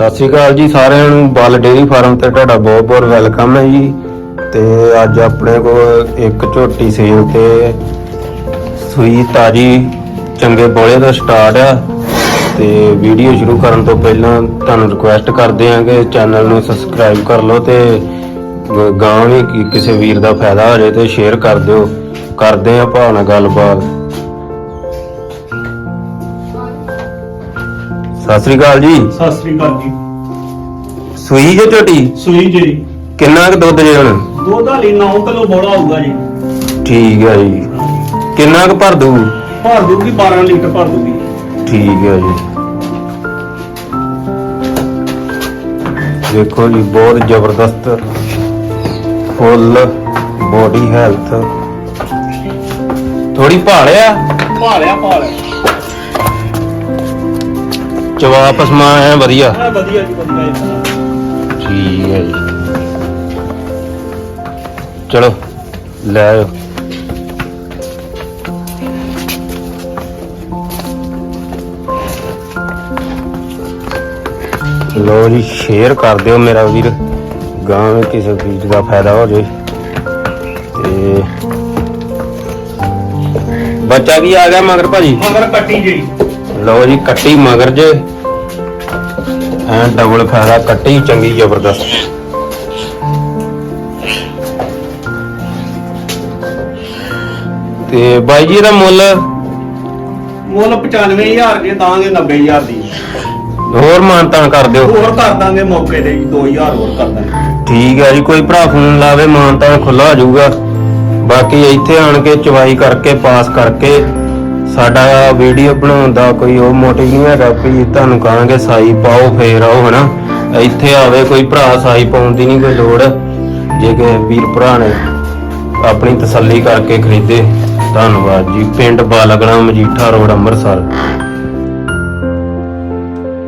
ਸਤਿ ਸ਼੍ਰੀ ਅਕਾਲ ਜੀ ਸਾਰਿਆਂ ਨੂੰ। ਬਲ ਡੇਰੀ ਫਾਰਮ ਤੇ ਤੁਹਾਡਾ ਬਹੁਤ ਬਹੁਤ ਵੈਲਕਮ ਹੈ ਜੀ। ਤੇ ਅੱਜ ਆਪਣੇ ਕੋਲ ਇੱਕ ਝੋਟੀ ਸੇਲ ਤੇ ਸੂਈ ਤਾਜੀ, ਚੰਗੇ ਬੋਲੇ ਦਾ ਸਟਾਰਟ ਆ। ਤੇ ਵੀਡੀਓ ਸ਼ੁਰੂ ਕਰਨ ਤੋਂ ਪਹਿਲਾਂ ਤੁਹਾਨੂੰ ਰਿਕੁਐਸਟ ਕਰਦੇ ਹਾਂ ਕਿ ਚੈਨਲ ਨੂੰ ਸਬਸਕ੍ਰਾਈਬ ਕਰ ਲਓ ਤੇ ਗ- ਗਾਂ ਵੀ ਕਿਸੇ ਵੀਰ ਦਾ ਫਾਇਦਾ ਹੋ ਜਾਏ ਤੇ ਸ਼ੇਅਰ ਕਰ ਦਿਓ। ਕਰਦੇ ਆ ਭਾਵਨਾ ਗੱਲਬਾਤ। ਸਤਿ ਸ਼੍ਰੀ ਅਕਾਲ ਜੀ। ਸਤਿ ਸ੍ਰੀ ਅਕਾਲ ਜੀ। ਸੂਈ ਜੇ ਝੋਟੀ ਸੂਈ ਜੀ। ਕਿੰਨਾ ਕੁ ਦੁੱਧ ਜੇ ਹੁਣ? ਦੁੱਧ ਹਾਲੀ 9 ਕਿਲੋ ਬੋੜਾ ਹੋਊਗਾ ਜੀ। ਠੀਕ ਹੈ ਜੀ। ਕਿੰਨਾ ਕੁ ਭਰ ਦੂ ਭਰ ਦੂਗੀ 12 ਲੀਟਰ ਭਰ ਦੂਗੀ ਠੀਕ ਹੈ ਜੀ। ਦੇਖੋ ਜੀ ਬਹੁਤ ਜ਼ਬਰਦਸਤ ਫੁੱਲ ਬੋਡੀ ਹੈਲਥ ਥੋੜੀ ਭਾਲਿਆ? ਭਾਲਿਆ ਭਾਲਿਆ। ਜਵਾਬ ਪਸਮਾ ਹੈ ਵਧੀਆ ਆ ਵਧੀਆ ਜੀ ਵਧੀਆ ਜੀ ਠੀਕ ਹੈ ਜੀ ਚਲੋ ਲੈ ਆਓ ਲੋ ਜੀ ਸ਼ੇਅਰ ਕਰ ਦਿਓ ਮੇਰਾ ਵੀਰ ਗਾਂ ਵਿੱਚ ਕਿਸੇ ਵੀਰ ਦਾ ਫਾਇਦਾ ਹੋ ਜੇ ਤੇ ਬੱਚਾ ਵੀ ਆ ਗਿਆ ਮਗਰ ਭਾਜੀ ਮਗਰ ਕੱਟੀ ਜੀ ਲਓ ਜੀ ਕੱਟੀ ਮਗਰ ਜੇ। ਐ ਡਬਲ ਫਾਇਦਾ ਕੱਟੀ ਚੰਗੀ ਜ਼ਬਰਦਸਤ। ਤੇ ਬਾਈ ਜੀ ਇਹਦਾ ਮੁੱਲ? ਮੁੱਲ 95000 ਦੇ ਦਾਂਗੇ 90000 ਦੀ। ਹੋਰ ਮਾਨਤਾਨ ਕਰ ਦਿਓ। ਹੋਰ ਕਰ ਦਾਂਗੇ ਮੌਕੇ ਤੇ ਜੀ 2000 ਹੋਰ ਕਰ ਦਾਂਗੇ। ਠੀਕ ਹੈ ਜੀ ਕੋਈ ਭਰਾ ਫੋਨ ਲਾਵੇ ਮਾਨਤਾਨ ਖੁੱਲਾ ਹੋ ਜਾਊਗਾ। ਬਾਕੀ ਇੱਥੇ ਆਣ ਕੇ ਚਵਾਈ ਕਰਕੇ ਪਾਸ ਕਰਕੇ ਸਾਡਾ ਵੀਡੀਓ ਬਣਾਉਣ ਦਾ ਕੋਈ ਉਹ ਮੋਟਿਵ ਨਹੀਂ ਹੈਗਾ ਵੀ ਤੁਹਾਨੂੰ ਕਹਾਂਗੇ ਸਾਈ ਪਾਓ ਫੇਰ ਆਓ, ਹਨਾ? ਇੱਥੇ ਆਵੇ ਕੋਈ ਭਰਾ ਸਾਈ ਪਾਉਣ ਦੀ ਨਹੀਂ ਕੋਈ ਲੋੜ। ਜੇ ਕਿ ਵੀਰ ਭਰਾ ਨੇ ਆਪਣੀ ਤਸੱਲੀ ਕਰਕੇ ਖਰੀਦੇ, ਧੰਨਵਾਦ ਜੀ। ਪਿੰਡ ਬਾਲਗਣਾ ਮਜੀਠਾ ਰੋਡ, ਅੰਮ੍ਰਿਤਸਰ।